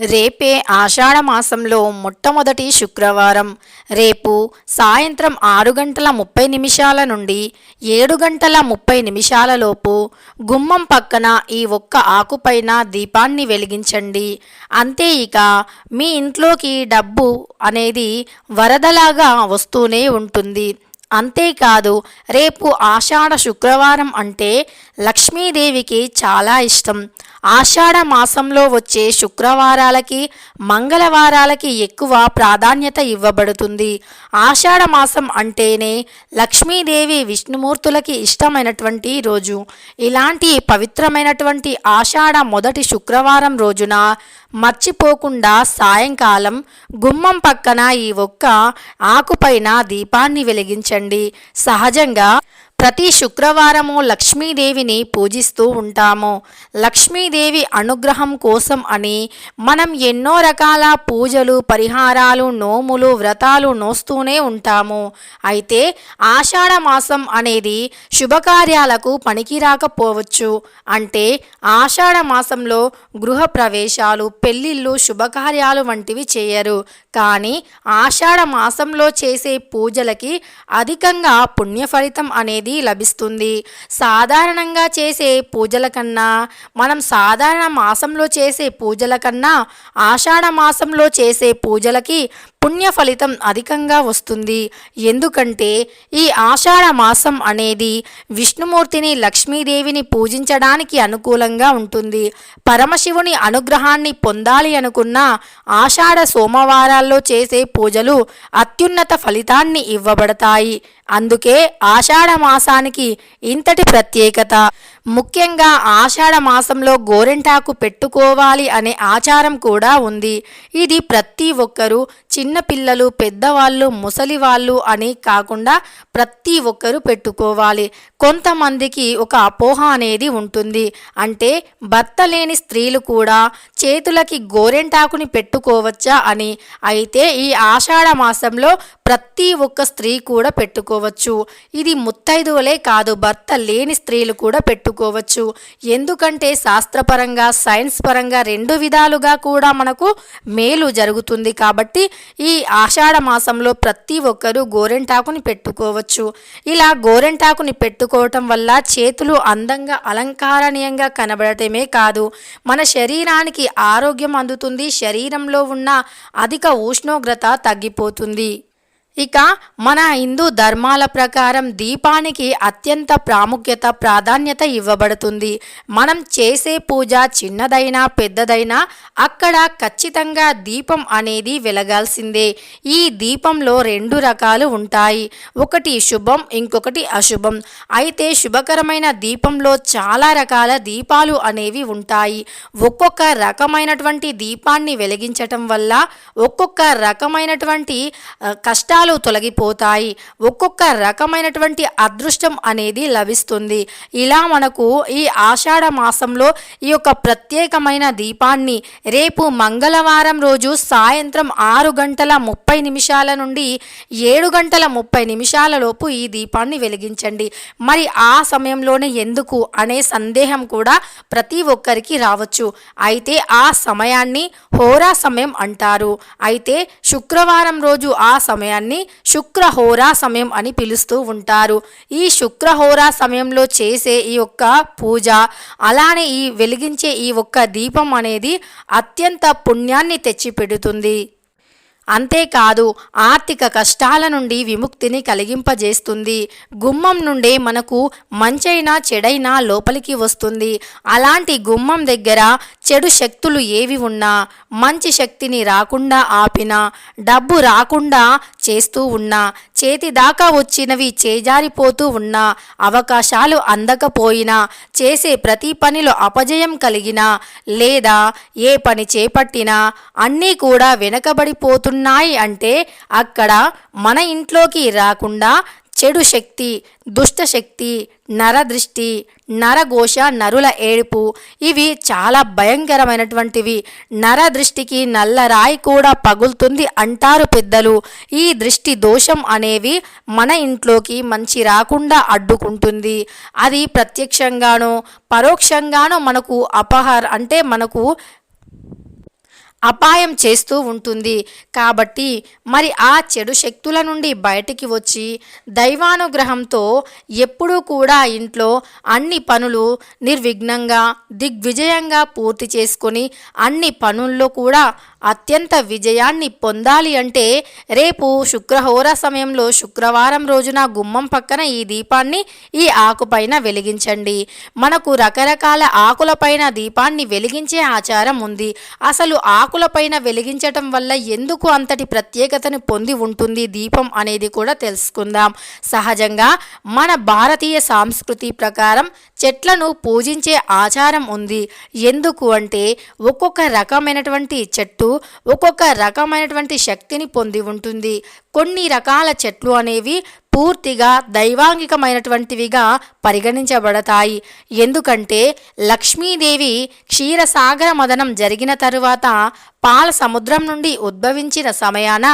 రేపే ఆషాఢ మాసంలో మొట్టమొదటి శుక్రవారం. రేపు సాయంత్రం ఆరు గంటల ముప్పై నిమిషాల నుండి ఏడు గంటల ముప్పై నిమిషాలలోపు గుమ్మం పక్కన ఈ ఒక్క ఆకుపైన దీపాన్ని వెలిగించండి. అంతే ఇక మీ ఇంట్లోకి డబ్బు అనేది వరదలాగా వస్తూనే ఉంటుంది. అంతేకాదు రేపు ఆషాఢ శుక్రవారం అంటే లక్ష్మీదేవికి చాలా ఇష్టం. ఆషాఢ మాసంలో వచ్చే శుక్రవారాలకి మంగళవారాలకి ఎక్కువ ప్రాధాన్యత ఇవ్వబడుతుంది. ఆషాఢ మాసం అంటేనే లక్ష్మీదేవి విష్ణుమూర్తులకి ఇష్టమైనటువంటి రోజు. ఇలాంటి పవిత్రమైనటువంటి ఆషాఢ మొదటి శుక్రవారం రోజున మర్చిపోకుండా సాయంకాలం గుమ్మం పక్కన ఈ ఒక్క ఆకుపైన దీపాన్ని వెలిగించండి. సహజంగా ప్రతి శుక్రవారము లక్ష్మీదేవిని పూజిస్తూ ఉంటాము. లక్ష్మీదేవి అనుగ్రహం కోసం అని మనం ఎన్నో రకాల పూజలు పరిహారాలు నోములు వ్రతాలు నోస్తూనే ఉంటాము. అయితే ఆషాఢ మాసం అనేది శుభకార్యాలకు పనికిరాకపోవచ్చు అంటే ఆషాఢ మాసంలో గృహ ప్రవేశాలు పెళ్ళిళ్ళు శుభకార్యాలు వంటివి చేయరు. కానీ ఆషాఢ మాసంలో చేసే పూజలకి అధికంగా పుణ్య ఫలితం అనేది లభిస్తుంది. సాధారణంగా చేసే పూజల కన్నా మనం సాధారణ మాసంలో చేసే పూజల కన్నా ఆషాఢ మాసంలో చేసే పూజలకి పుణ్య ఫలితం అధికంగా వస్తుంది. ఎందుకంటే ఈ ఆషాఢ మాసం అనేది విష్ణుమూర్తిని లక్ష్మీదేవిని పూజించడానికి అనుకూలంగా ఉంటుంది. పరమశివుని అనుగ్రహాన్ని పొందాలి అనుకున్న ఆషాఢ సోమవారాల్లో చేసే పూజలు అత్యున్నత ఫలితాన్ని ఇవ్వబడతాయి. అందుకే ఆషాఢ మాసానికి ఇంతటి ప్రత్యేకత. ముఖ్యంగా ఆషాఢ మాసంలో గోరెంటాకు పెట్టుకోవాలి అనే ఆచారం కూడా ఉంది. ఇది ప్రతి ఒక్కరూ చిన్నపిల్లలు పెద్దవాళ్ళు ముసలి వాళ్ళు అని కాకుండా ప్రతి ఒక్కరూ పెట్టుకోవాలి. కొంతమందికి ఒక అపోహ అనేది ఉంటుంది. అంటే భర్త లేని స్త్రీలు కూడా చేతులకి గోరెంటాకుని పెట్టుకోవచ్చా అని. అయితే ఈ ఆషాఢ మాసంలో ప్రతి ఒక్క స్త్రీ కూడా పెట్టుకోవచ్చు. ఇది ముత్తైదువలే కాదు భర్త లేని స్త్రీలు కూడా పెట్టుకోవచ్చు. ఎందుకంటే శాస్త్రపరంగా సైన్స్ పరంగా రెండు విధాలుగా కూడా మనకు మేలు జరుగుతుంది కాబట్టి ఈ ఆషాఢ మాసంలో ప్రతి ఒక్కరూ గోరెంటాకుని పెట్టుకోవచ్చు. ఇలా గోరెంటాకుని పెట్టుకోవటం వల్ల చేతులు అందంగా అలంకారణీయంగా కనబడటమే కాదు. మన శరీరానికి ఆరోగ్యం అందుతుంది శరీరంలో ఉన్న అధిక ఉష్ణోగ్రత తగ్గిపోతుంది. ఇక మన హిందూ ధర్మాల ప్రకారం దీపానికి అత్యంత ప్రాముఖ్యత ప్రాధాన్యత ఇవ్వబడుతుంది. మనం చేసే పూజ చిన్నదైనా పెద్దదైనా అక్కడ ఖచ్చితంగా దీపం అనేది వెలగాల్సిందే. ఈ దీపంలో రెండు రకాలు ఉంటాయి. ఒకటి శుభం ఇంకొకటి అశుభం. అయితే శుభకరమైన దీపంలో చాలా రకాల దీపాలు అనేవి ఉంటాయి. ఒక్కొక్క రకమైనటువంటి దీపాన్ని వెలిగించటం వల్ల ఒక్కొక్క రకమైనటువంటి కష్టాలు కష్టాలు తొలగిపోతాయి. ఒక్కొక్క రకమైనటువంటి అదృష్టం అనేది లభిస్తుంది. ఇలా మనకు ఈ ఆషాఢ మాసంలో ఈ యొక్క ప్రత్యేకమైన దీపాన్ని రేపు మంగళవారం రోజు సాయంత్రం ఆరు గంటల ముప్పై నిమిషాల నుండి ఏడు గంటల ముప్పై నిమిషాల లోపు ఈ దీపాన్ని వెలిగించండి. మరి ఆ సమయంలోనే ఎందుకు అనే సందేహం కూడా ప్రతి ఒక్కరికి రావచ్చు. అయితే ఆ సమయాన్ని హోరా సమయం అంటారు. అయితే శుక్రవారం రోజు ఆ సమయాన్ని శుక్రహోరా సమయం అని పిలుస్తూ ఉంటారు. ఈ శుక్రహోరా సమయంలో చేసే ఈ యొక్క పూజ అలానే ఈ వెలిగించే ఈ ఒక్క దీపం అనేది అత్యంత పుణ్యాన్ని తెచ్చిపెడుతుంది. అంతేకాదు ఆర్థిక కష్టాల నుండి విముక్తిని కలిగింపజేస్తుంది. గుమ్మం నుండే మనకు మంచైనా చెడైనా లోపలికి వస్తుంది. అలాంటి గుమ్మం దగ్గర చెడు శక్తులు ఏవి ఉన్నా మంచి శక్తిని రాకుండా ఆపినా డబ్బు రాకుండా చేస్తూ ఉన్నా చేతి దాకా వచ్చినవి చేజారిపోతూ ఉన్నా అవకాశాలు అందకపోయినా చేసే ప్రతి పనిలో అపజయం కలిగినా లేదా ఏ పని చేపట్టినా అన్నీ కూడా వెనకబడిపోతున్నాయి అంటే అక్కడ మన ఇంట్లోకి రాకుండా చెడు శక్తి దుష్ట శక్తి నరదృష్టి నరఘోష నరుల ఏడుపు ఇవి చాలా భయంకరమైనటువంటివి. నరదృష్టికి నల్లరాయి కూడా పగులుతుంది అంటారు పెద్దలు. ఈ దృష్టి దోషం అనేవి మన ఇంట్లోకి మంచి రాకుండా అడ్డుకుంటుంది. అది ప్రత్యక్షంగానో పరోక్షంగానో మనకు అపహార అంటే మనకు అపాయం చేస్తూ ఉంటుంది. కాబట్టి మరి ఆ చెడు శక్తుల నుండి బయటికి వచ్చి దైవానుగ్రహంతో ఎప్పుడూ కూడా ఇంట్లో అన్ని పనులు నిర్విఘ్నంగా దిగ్విజయంగా పూర్తి చేసుకొని అన్ని పనుల్లో కూడా అత్యంత విజయాన్ని పొందాలి అంటే రేపు శుక్రహోర సమయంలో శుక్రవారం రోజున గుమ్మం పక్కన ఈ దీపాన్ని ఈ ఆకుపైన వెలిగించండి. మనకు రకరకాల ఆకులపైన దీపాన్ని వెలిగించే ఆచారం ఉంది. అసలు ఆకులపైన వెలిగించటం వల్ల ఎందుకు అంతటి ప్రత్యేకతను పొంది ఉంటుంది? దీపం అనేది కూడా తెలుసుకుందాం. సహజంగా మన భారతీయ సంస్కృతి ప్రకారం చెట్లను పూజించే ఆచారం ఉంది. ఎందుకు అంటే ఒక్కొక్క రకమైనటువంటి చెట్టు ఒక్కొక్క రకమైనటువంటి శక్తిని పొంది ఉంటుంది. కొన్ని రకాల చెట్లు అనేవి పూర్తిగా దైవాంగికమైనటువంటివిగా పరిగణించబడతాయి. ఎందుకంటే లక్ష్మీదేవి క్షీరసాగర మదనం జరిగిన తరువాత పాల సముద్రం నుండి ఉద్భవించిన సమయాన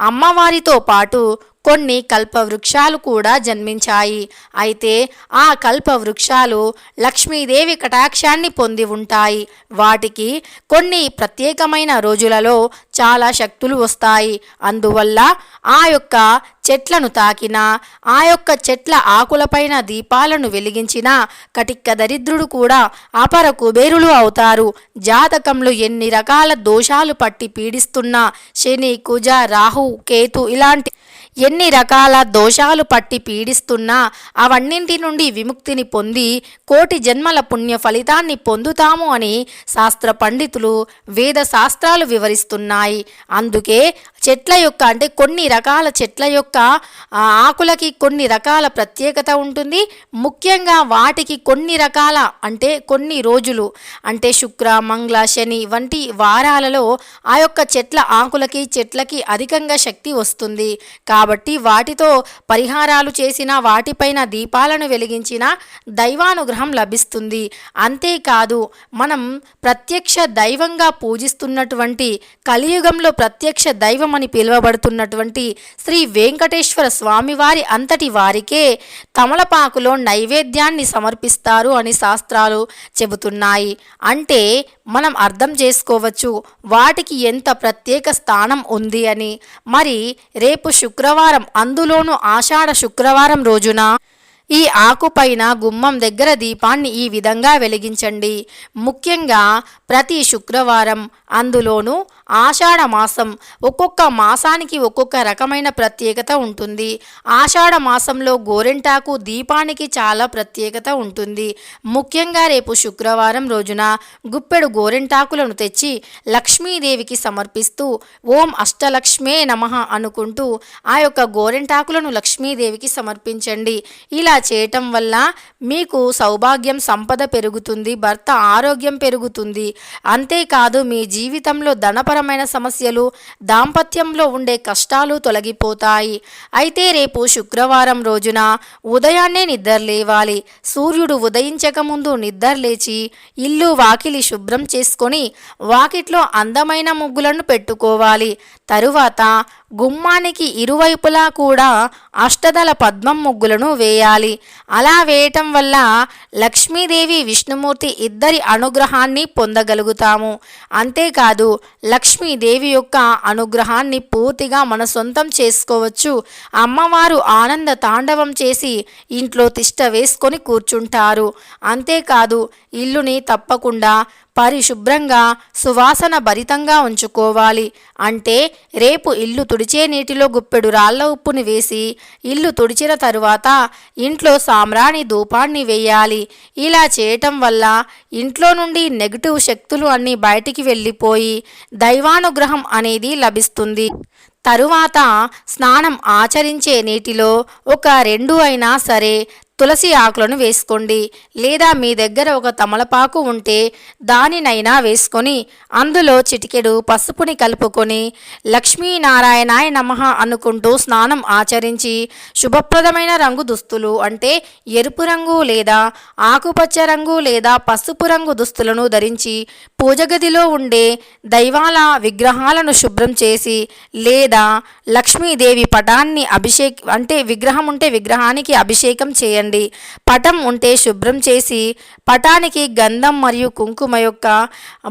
అమ్మవారితో పాటు కొన్ని కల్పవృక్షాలు కూడా జన్మించాయి. అయితే ఆ కల్పవృక్షాలు లక్ష్మీదేవి కటాక్షాన్ని పొంది ఉంటాయి. వాటికి కొన్ని ప్రత్యేకమైన రోజులలో చాలా శక్తులు వస్తాయి. అందువల్ల ఆ యొక్క చెట్లను తాకినా ఆ యొక్క చెట్ల ఆకులపైన దీపాలను వెలిగించిన కటిక్క దరిద్రుడు కూడా అపర కుబేరులు అవుతారు. జాతకంలో ఎన్ని రకాల దోషాలు పట్టి పీడిస్తున్నా శని కుజ రాహు కేతు ఇలాంటి ఎన్ని రకాల దోషాలు పట్టి పీడిస్తున్నా అవన్నింటి నుండి విముక్తిని పొంది కోటి జన్మల పుణ్య ఫలితాన్ని పొందుతాము అని శాస్త్ర పండితులు వేద శాస్త్రాలు వివరిస్తున్నాయి. అందుకే చెట్ల యొక్క అంటే కొన్ని రకాల చెట్ల యొక్క ఆకులకి కొన్ని రకాల ప్రత్యేకత ఉంటుంది. ముఖ్యంగా వాటికి కొన్ని రకాల అంటే కొన్ని రోజులు అంటే శుక్ర మంగళ శని వంటి వారాలలో ఆ యొక్క చెట్ల ఆకులకి చెట్లకి అధికంగా శక్తి వస్తుంది. కాబట్టి వాటితో పరిహారాలు చేసిన వాటిపైన దీపాలను వెలిగించిన దైవానుగ్రహం లభిస్తుంది. అంతేకాదు మనం ప్రత్యక్ష దైవంగా పూజిస్తున్నటువంటి కలియుగంలో ప్రత్యక్ష దైవం అని పిలువబడుతున్నటువంటి శ్రీ వెంకటేశ్వర స్వామివారి అంతటి వారికే తమలపాకులో నైవేద్యాన్ని సమర్పిస్తారు అని శాస్త్రాలు చెబుతున్నాయి. అంటే మనం అర్థం చేసుకోవచ్చు వాటికి ఎంత ప్రత్యేక స్థానం ఉంది అని. మరి రేపు శుక్రవారం అందులోనూ ఆషాఢ శుక్రవారం రోజున ఈ ఆకుపైన గుమ్మం దగ్గర దీపాన్ని ఈ విధంగా వెలిగించండి. ముఖ్యంగా ప్రతి శుక్రవారం అందులోనూ ఆషాఢ మాసం ఒక్కొక్క మాసానికి ఒక్కొక్క రకమైన ప్రత్యేకత ఉంటుంది. ఆషాఢ మాసంలో గోరెంటాకు దీపానికి చాలా ప్రత్యేకత ఉంటుంది. ముఖ్యంగా రేపు శుక్రవారం రోజున గుప్పెడు గోరెంటాకులను తెచ్చి లక్ష్మీదేవికి సమర్పిస్తూ ఓం అష్టలక్ష్మే నమః అనుకుంటూ ఆ యొక్క గోరెంటాకులను లక్ష్మీదేవికి సమర్పించండి. ఇలా చేయటం వల్ల మీకు సౌభాగ్యం సంపద పెరుగుతుంది భర్త ఆరోగ్యం పెరుగుతుంది. అంతేకాదు మీ జీవితంలో ధనపరమైన సమస్యలు దాంపత్యంలో ఉండే కష్టాలు తొలగిపోతాయి. అయితే రేపు శుక్రవారం రోజున ఉదయాన్నే నిద్ర లేవాలి. సూర్యుడు ఉదయించక ముందు నిద్ర లేచి ఇల్లు వాకిలి శుభ్రం చేసుకొని వాకిట్లో అందమైన ముగ్గులను పెట్టుకోవాలి. తరువాత గుమ్మానికి ఇరువైపులా కూడా అష్టదల పద్మం ముగ్గులను వేయాలి. అలా వేయటం వల్ల లక్ష్మీదేవి విష్ణుమూర్తి ఇద్దరి అనుగ్రహాన్ని పొందగలుగుతాము. అంతేకాదు లక్ష్మీదేవి యొక్క అనుగ్రహాన్ని పూర్తిగా మన సొంతం చేసుకోవచ్చు. అమ్మవారు ఆనంద తాండవం చేసి ఇంట్లో తిష్ట వేసుకొని కూర్చుంటారు. అంతేకాదు ఇల్లుని తప్పకుండా పరిశుభ్రంగా సువాసన భరితంగా ఉంచుకోవాలి. అంటే రేపు ఇల్లు తుడిచే నీటిలో గుప్పెడు రాళ్ళ ఉప్పుని వేసి ఇల్లు తుడిచిన తరువాత ఇంట్లో సామ్రాణి ధూపాన్ని వేయాలి. ఇలా చేయటం వల్ల ఇంట్లో నుండి నెగిటివ్ శక్తులు అన్నీ బయటికి వెళ్ళిపోయి దైవానుగ్రహం అనేది లభిస్తుంది. తరువాత స్నానం ఆచరించే నీటిలో ఒక రెండు అయినా సరే తులసి ఆకులను వేసుకోండి. లేదా మీ దగ్గర ఒక తమలపాకు ఉంటే దానినైనా వేసుకొని అందులో చిటికెడు పసుపుని కలుపుకొని లక్ష్మీనారాయణాయ నమః అనుకుంటూ స్నానం ఆచరించి శుభప్రదమైన రంగు దుస్తులు అంటే ఎరుపు రంగు లేదా ఆకుపచ్చ రంగు లేదా పసుపు రంగు దుస్తులను ధరించి పూజ గదిలో ఉండే దైవాల విగ్రహాలను శుభ్రం చేసి లేదా లేదా లక్ష్మీదేవి పటాన్ని అభిషేక్ అంటే విగ్రహం ఉంటే విగ్రహానికి అభిషేకం చేయండి పటం ఉంటే శుభ్రం చేసి పటానికి గంధం మరియు కుంకుమ యొక్క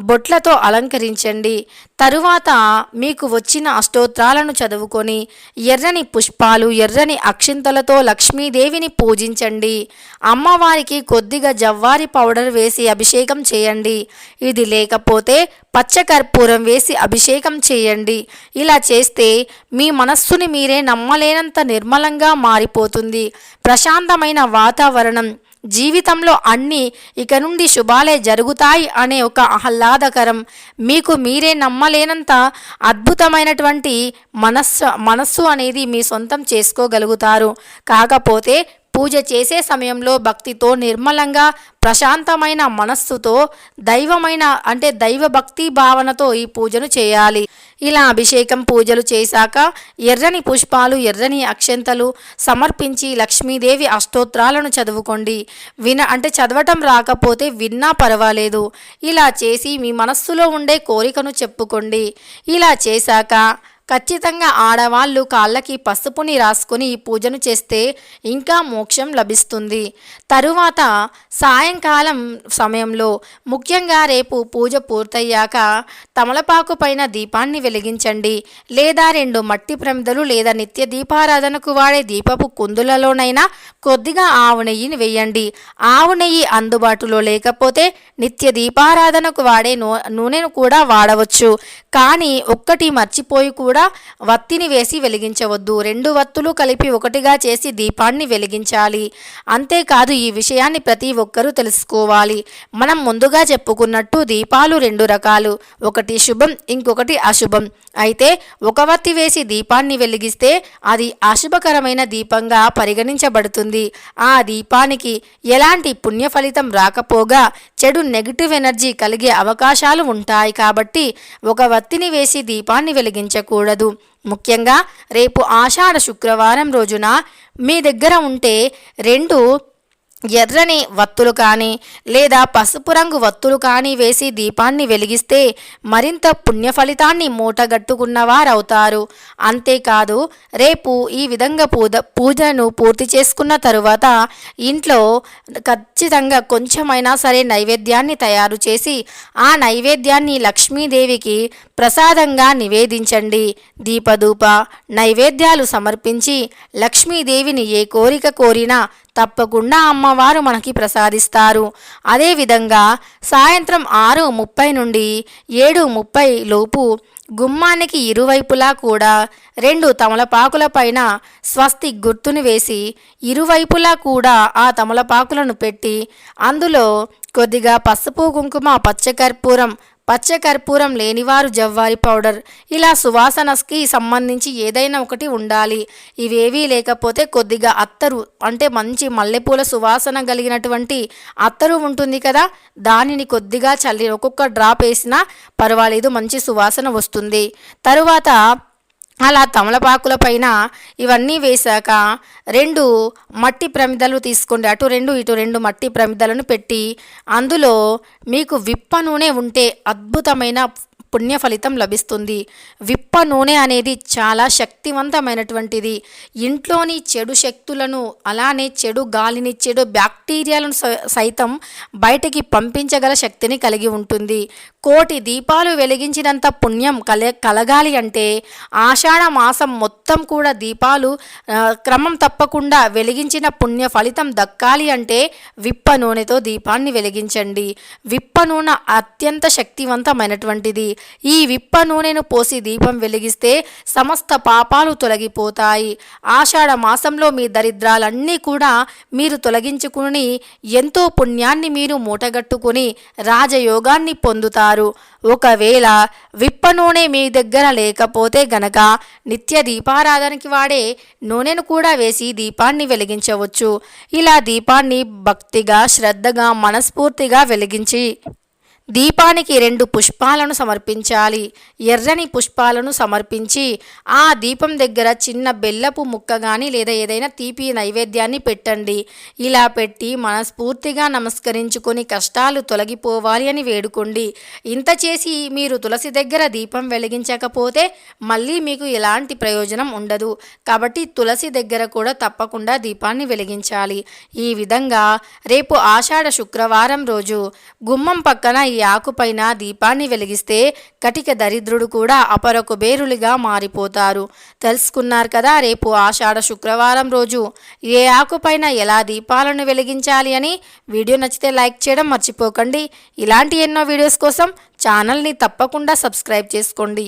బొట్లతో అలంకరించండి. తరువాత మీకు వచ్చిన అష్టోత్రాలను చదువుకొని ఎర్రని పుష్పాలు ఎర్రని అక్షింతలతో లక్ష్మీదేవిని పూజించండి. అమ్మవారికి కొద్దిగా జవ్వారి పౌడర్ వేసి అభిషేకం చేయండి. ఇది లేకపోతే పచ్చకర్పూరం వేసి అభిషేకం చేయండి. ఇలా చేస్తే మీ మనస్సుని మీరే నమ్మలేనంత నిర్మలంగా మారిపోతుంది. ప్రశాంతమైన వాతావరణం. జీవితంలో అన్నీ ఇక నుండి శుభాలే జరుగుతాయి అనే ఒక ఆహ్లాదకరం. మీకు మీరే నమ్మలేనంత అద్భుతమైనటువంటి మనస్సు మనస్సు అనేది మీ సొంతం చేసుకోగలుగుతారు. కాకపోతే పూజ చేసే సమయంలో భక్తితో నిర్మలంగా ప్రశాంతమైన మనస్సుతో దైవమైన అంటే దైవ భక్తి భావనతో ఈ పూజను చేయాలి. ఇలా అభిషేకం పూజలు చేశాక ఎర్రని పుష్పాలు ఎర్రని అక్షంతలు సమర్పించి లక్ష్మీదేవి అష్టోత్రాలను చదువుకోండి. విన అంటే చదవటం రాకపోతే విన్నా పర్వాలేదు. ఇలా చేసి మీ మనస్సులో ఉండే కోరికను చెప్పుకోండి. ఇలా చేశాక ఖచ్చితంగా ఆడవాళ్ళు కాళ్ళకి పసుపుని రాసుకొని పూజను చేస్తే ఇంకా మోక్షం లభిస్తుంది. తరువాత సాయంకాలం సమయంలో ముఖ్యంగా రేపు పూజ పూర్తయ్యాక తమలపాకు పైన దీపాన్ని వెలిగించండి. లేదా రెండు మట్టి ప్రమిదలు లేదా నిత్య దీపారాధనకు వాడే దీపపు కుందులలోనైనా కొద్దిగా ఆవు నెయ్యిని వేయండి. ఆవు నెయ్యి అందుబాటులో లేకపోతే నిత్య దీపారాధనకు వాడే నూ నూనెను కూడా వాడవచ్చు. కానీ ఒక్కటి మర్చిపోయి కూడా వత్తిని వేసి వెలిగించవద్దు. రెండు వత్తులు కలిపి ఒకటిగా చేసి దీపాన్ని వెలిగించాలి. అంతేకాదు ఈ విషయాన్ని ప్రతి ఒక్కరూ తెలుసుకోవాలి. మనం ముందుగా చెప్పుకున్నట్టు దీపాలు రెండు రకాలు. ఒకటి శుభం ఇంకొకటి అశుభం. అయితే ఒక వత్తి వేసి దీపాన్ని వెలిగిస్తే అది అశుభకరమైన దీపంగా పరిగణించబడుతుంది. ఆ దీపానికి ఎలాంటి పుణ్య ఫలితం రాకపోగా చెడు నెగిటివ్ ఎనర్జీ కలిగే అవకాశాలు ఉంటాయి కాబట్టి ఒక వత్తిని వేసి దీపాన్ని వెలిగించకూడదు. ముఖ్యంగా రేపు ఆషాఢ శుక్రవారం రోజున మీ దగ్గర ఉంటే రెండు ఎర్రని వత్తులు కానీ లేదా పసుపు రంగు వత్తులు కానీ వేసి దీపాన్ని వెలిగిస్తే మరింత పుణ్య ఫలితాన్ని మూటగట్టుకున్నవారవుతారు. అంతేకాదు రేపు ఈ విధంగా పూజ పూజను పూర్తి చేసుకున్న తరువాత ఇంట్లో ఖచ్చితంగా కొంచెమైనా సరే నైవేద్యాన్ని తయారు చేసి ఆ నైవేద్యాన్ని లక్ష్మీదేవికి ప్రసాదంగా నివేదించండి. దీపదూప నైవేద్యాలు సమర్పించి లక్ష్మీదేవిని ఏ కోరిక కోరినా తప్పకుండా అమ్మవారు మనకి ప్రసాదిస్తారు. అదేవిధంగా సాయంత్రం ఆరు ముప్పై నుండి ఏడు ముప్పై లోపు గుమ్మానికి ఇరువైపులా కూడా రెండు తమలపాకుల పైన స్వస్తి గుర్తును వేసి ఇరువైపులా కూడా ఆ తమలపాకులను పెట్టి అందులో కొద్దిగా పసుపు కుంకుమ పచ్చకర్పూరం పచ్చకర్పూరం లేనివారు జవ్వారి పౌడర్. ఇలా సువాసనకి సంబంధించి ఏదైనా ఒకటి ఉండాలి. ఇవేవీ లేకపోతే కొద్దిగా అత్తరు. అంటే మంచి మల్లెపూల సువాసన కలిగినటువంటి అత్తరు ఉంటుంది కదా. దానిని కొద్దిగా చల్లి ఒక్కొక్క డ్రాప్ వేసినా పర్వాలేదు మంచి సువాసన వస్తుంది. తరువాత అలా తమలపాకుల పైన ఇవన్నీ వేశాక రెండు మట్టి ప్రమిదలు తీసుకోండి. అటు రెండు ఇటు రెండు మట్టి ప్రమిదలను పెట్టి అందులో మీకు విప్ప నూనె ఉంటే అద్భుతమైన పుణ్య ఫలితం లభిస్తుంది. విప్ప నూనె అనేది చాలా శక్తివంతమైనటువంటిది. ఇంట్లోని చెడు శక్తులను అలానే చెడు గాలిని చెడు బ్యాక్టీరియాలను స- సైతం బయటికి పంపించగల శక్తిని కలిగి ఉంటుంది. కోటి దీపాలు వెలిగించినంత పుణ్యం కల కలగాలి అంటే ఆషాఢ మాసం మొత్తం కూడా దీపాలు క్రమం తప్పకుండా వెలిగించిన పుణ్య ఫలితం దక్కాలి అంటే విప్ప నూనెతో దీపాన్ని వెలిగించండి. విప్ప నూనె అత్యంత శక్తివంతమైనటువంటిది. ఈ విప్ప నూనెను పోసి దీపం వెలిగిస్తే సమస్త పాపాలు తొలగిపోతాయి. ఆషాఢ మాసంలో మీ దరిద్రాలన్నీ కూడా మీరు తొలగించుకుని ఎంతో పుణ్యాన్ని మీరు మూటగట్టుకుని రాజయోగాన్ని పొందుతారు. ఒకవేళ విప్ప నూనె మీ దగ్గర లేకపోతే గనక నిత్య దీపారాధనకి వాడే నూనెను కూడా వేసి దీపాన్ని వెలిగించవచ్చు. ఇలా దీపాన్ని భక్తిగా శ్రద్ధగా మనస్ఫూర్తిగా వెలిగించి దీపానికి రెండు పుష్పాలను సమర్పించాలి. ఎర్రని పుష్పాలను సమర్పించి ఆ దీపం దగ్గర చిన్న బెల్లపు ముక్క కానీ లేదా ఏదైనా తీపి నైవేద్యాన్ని పెట్టండి. ఇలా పెట్టి మనస్ఫూర్తిగా నమస్కరించుకొని కష్టాలు తొలగిపోవాలి అని వేడుకోండి. ఇంత చేసి మీరు తులసి దగ్గర దీపం వెలిగించకపోతే మళ్ళీ మీకు ఎలాంటి ప్రయోజనం ఉండదు. కాబట్టి తులసి దగ్గర కూడా తప్పకుండా దీపాన్ని వెలిగించాలి. ఈ విధంగా రేపు ఆషాఢ శుక్రవారం రోజు గుమ్మం పక్కన ఈ ఆకుపైన దీపాన్ని వెలిగిస్తే కటిక దరిద్రుడు కూడా అపర కుబేరులుగా మారిపోతారు. తెలుసుకున్నారు కదా రేపు ఆషాఢ శుక్రవారం రోజు ఏ ఆకుపైన ఎలా దీపాలను వెలిగించాలి అని. వీడియో నచ్చితే లైక్ చేయడం మర్చిపోకండి. ఇలాంటి ఎన్నో వీడియోస్ కోసం ఛానల్ని తప్పకుండా సబ్స్క్రైబ్ చేసుకోండి.